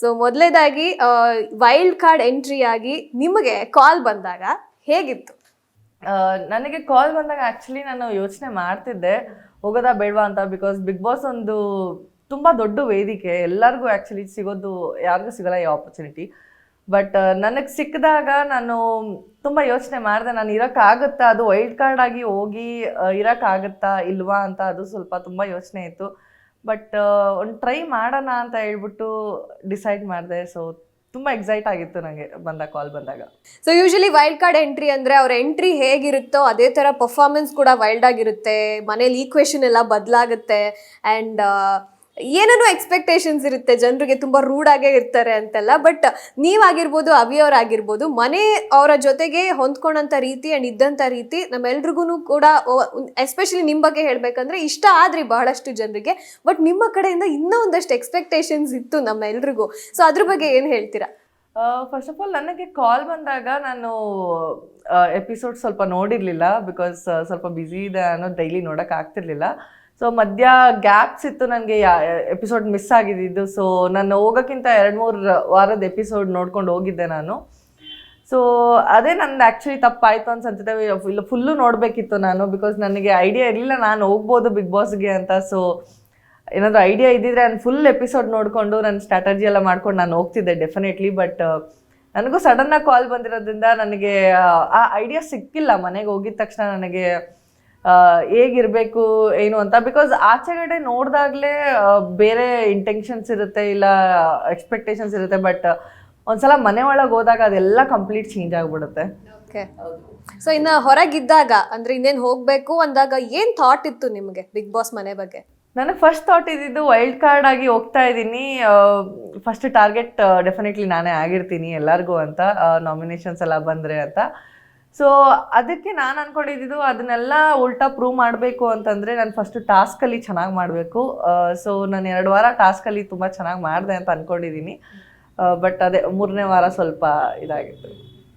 So ಮೊದಲೇದಾಗಿ wild card entry ಆಗಿ ನಿಮಗೆ ಕಾಲ್ ಬಂದಾಗ ಹೇಗಿತ್ತು? ನನಗೆ ಕಾಲ್ ಬಂದಾಗ ಆ್ಯಕ್ಚುಲಿ ನಾನು ಯೋಚನೆ ಮಾಡ್ತಿದ್ದೆ, ಹೋಗೋದಾ ಬೇಡವಾ ಅಂತ ಬಿಕಾಸ್ ಬಿಗ್ ಬಾಸ್ ಒಂದು ತುಂಬ ದೊಡ್ಡ ವೇದಿಕೆ, ಎಲ್ಲರಿಗೂ ಆ್ಯಕ್ಚುಲಿ ಸಿಗೋದು, ಯಾರಿಗೂ ಸಿಗಲ್ಲ ಈ ಆಪರ್ಚುನಿಟಿ ಬಟ್ ನನಗೆ ಸಿಕ್ಕಿದಾಗ ನಾನು ತುಂಬ ಯೋಚನೆ ಮಾಡಿದೆ, ನಾನು ಇರೋಕ್ಕಾಗುತ್ತಾ? ಅದು ವೈಲ್ಡ್ ಕಾರ್ಡ್ ಆಗಿ ಹೋಗಿ ಇರೋಕ್ಕಾಗುತ್ತಾ ಇಲ್ವಾ ಅಂತ ಅದು ಸ್ವಲ್ಪ ತುಂಬ ಯೋಚನೆ ಇತ್ತು. ಬಟ್ ಒಂದು ಟ್ರೈ ಮಾಡೋಣ ಅಂತ ಹೇಳ್ಬಿಟ್ಟು ಡಿಸೈಡ್ ಮಾಡಿದೆ. ಸೊ ತುಂಬ ಎಕ್ಸೈಟ್ ಆಗಿತ್ತು ನನಗೆ ಬಂದ ಕಾಲ್ ಬಂದಾಗ. So usually wild card entry ಅಂದರೆ ಅವ್ರ ಎಂಟ್ರಿ ಹೇಗಿರುತ್ತೋ ಅದೇ ಥರ ಪರ್ಫಾರ್ಮೆನ್ಸ್ ಕೂಡ ವೈಲ್ಡ್ ಆಗಿರುತ್ತೆ. ಮನೇಲಿ ಈಕ್ವೇಶನ್ ಎಲ್ಲ ಬದಲಾಗುತ್ತೆ. ಅಂಡ್ ಏನೇನೋ ಎಕ್ಸ್ಪೆಕ್ಟೇಷನ್ಸ್ ಇರುತ್ತೆ, ಜನರಿಗೆ ತುಂಬ ರೂಡಾಗೇ ಇರ್ತಾರೆ ಅಂತೆಲ್ಲ ಬಟ್ ನೀವಾಗಿರ್ಬೋದು ಅವಿಯವರಾಗಿರ್ಬೋದು ಮನೆ ಅವರ ಜೊತೆಗೆ ಹೊಂದ್ಕೊಂಡಂಥ ರೀತಿ ಆ್ಯಂಡ್ ಇದ್ದಂಥ ರೀತಿ ನಮ್ಮೆಲ್ರಿಗೂ ಕೂಡ ಎಸ್ಪೆಷಲಿ ನಿಮ್ಮ ಬಗ್ಗೆ ಹೇಳಬೇಕಂದ್ರೆ ಇಷ್ಟ ಆದ್ರಿ ಬಹಳಷ್ಟು ಜನರಿಗೆ ಬಟ್ ನಿಮ್ಮ ಕಡೆಯಿಂದ ಇನ್ನೂ ಒಂದಷ್ಟು ಎಕ್ಸ್ಪೆಕ್ಟೇಷನ್ಸ್ ಇತ್ತು ನಮ್ಮೆಲ್ರಿಗೂ. ಸೊ ಅದ್ರ ಬಗ್ಗೆ ಏನು ಹೇಳ್ತೀರಾ? ಫಸ್ಟ್ ಆಫ್ ಆಲ್ ನನಗೆ ಕಾಲ್ ಬಂದಾಗ ನಾನು ಎಪಿಸೋಡ್ ಸ್ವಲ್ಪ ನೋಡಿರಲಿಲ್ಲ ಬಿಕಾಸ್ ಸ್ವಲ್ಪ ಬ್ಯುಸಿ ಇದೆ ಅನ್ನೋ ಡೈಲಿ ನೋಡೋಕೆ ಆಗ್ತಿರ್ಲಿಲ್ಲ. ಸೊ ಮಧ್ಯ ಗ್ಯಾಪ್ಸ್ ಇತ್ತು ನನಗೆ ಎಪಿಸೋಡ್ ಮಿಸ್ ಆಗಿದ್ದು. ಸೊ ನಾನು ಹೋಗೋಕ್ಕಿಂತ ಎರಡು, ಮೂರು ವಾರದ ಎಪಿಸೋಡ್ ನೋಡ್ಕೊಂಡು ಹೋಗಿದ್ದೆ ನಾನು. ಸೊ ಅದೇ ನಂದು ಆ್ಯಕ್ಚುಲಿ ತಪ್ಪಾಯಿತು ಅನ್ಸಂತಿದೆ ಇಲ್ಲ ಫುಲ್ಲು ನೋಡಬೇಕಿತ್ತು ನಾನು ಬಿಕಾಸ್ ನನಗೆ ಐಡಿಯಾ ಇರಲಿಲ್ಲ, ನಾನು ಹೋಗ್ಬೋದು ಬಿಗ್ ಬಾಸ್ಗೆ ಅಂತ. ಸೊ ಏನಾದರೂ ಐಡಿಯಾ ಇದ್ದಿದ್ರೆ ನಾನು ಫುಲ್ ಎಪಿಸೋಡ್ ನೋಡಿಕೊಂಡು ನನ್ನ ಸ್ಟ್ರಾಟಜಿ ಎಲ್ಲ ಮಾಡ್ಕೊಂಡು ನಾನು ಹೋಗ್ತಿದ್ದೆ ಡೆಫಿನೆಟ್ಲಿ ಬಟ್ ನನಗೂ ಸಡನ್ನಾಗಿ ಕಾಲ್ ಬಂದಿರೋದ್ರಿಂದ ನನಗೆ, ಆ ಐಡಿಯಾ ಸಿಕ್ಕಿಲ್ಲ. ಮನೆಗೆ ಹೋಗಿದ ತಕ್ಷಣ ನನಗೆ ಹೇಗಿರಬೇಕು, ಏನು ಅಂತ. ಬಿಕಾಸ್ ಆಚೆಗಡೆ ನೋಡಿದಾಗಲೇ ಬೇರೆ ಇಂಟೆನ್ಷನ್ಸ್ ಇರುತ್ತೆ ಇಲ್ಲ ಎಕ್ಸ್ಪೆಕ್ಟೇಷನ್ಸ್ ಇರುತ್ತೆ. ಬಟ್ ಒಂದ್ಸಲ ಮನೆ ಒಳಗೆ ಹೋದಾಗ ಅದೆಲ್ಲ ಕಂಪ್ಲೀಟ್ ಚೇಂಜ್ ಆಗಿಬಿಡುತ್ತೆ. ಓಕೆ ಸೊ ಇನ್ನು ಹೊರಗಿದ್ದಾಗ, ಅಂದ್ರೆ ಇನ್ನೇನು ಹೋಗಬೇಕು ಅಂದಾಗ ಏನು ಥಾಟ್ ಇತ್ತು ನಿಮಗೆ ಬಿಗ್ ಬಾಸ್ ಮನೆ ಬಗ್ಗೆ? ನನಗೆ ಫಸ್ಟ್ ಥಾಟ್ ಇದ್ದಿದ್ದು ವೈಲ್ಡ್ ಕಾರ್ಡ್ ಆಗಿ ಹೋಗ್ತಾ ಇದ್ದೀನಿ. ಫಸ್ಟ್ ಟಾರ್ಗೆಟ್ ಡೆಫಿನೆಟ್ಲಿ ನಾನೇ ಆಗಿರ್ತೀನಿ ಎಲ್ಲರಿಗೂ ಅಂತ ನಾಮಿನೇಷನ್ಸ್ ಎಲ್ಲ ಬಂದರೆ ಅಂತ. ಸೊ ಅದಕ್ಕೆ ನಾನು ಅಂದ್ಕೊಂಡಿದ್ದು ಅದನ್ನೆಲ್ಲ ಉಲ್ಟಾ ಪ್ರೂವ್ ಮಾಡಬೇಕು ಅಂತಂದರೆ ನಾನು ಫಸ್ಟು ಟಾಸ್ಕಲ್ಲಿ ಚೆನ್ನಾಗಿ ಮಾಡಬೇಕು. ಸೊ ನಾನು ಎರಡು ವಾರ ಟಾಸ್ಕಲ್ಲಿ ತುಂಬ ಚೆನ್ನಾಗಿ ಮಾಡಿದೆ ಅಂತ ಅಂದ್ಕೊಂಡಿದ್ದೀನಿ ಬಟ್ ಅದೇ ಮೂರನೇ ವಾರ ಸ್ವಲ್ಪ ಇದಾಗಿತ್ತು.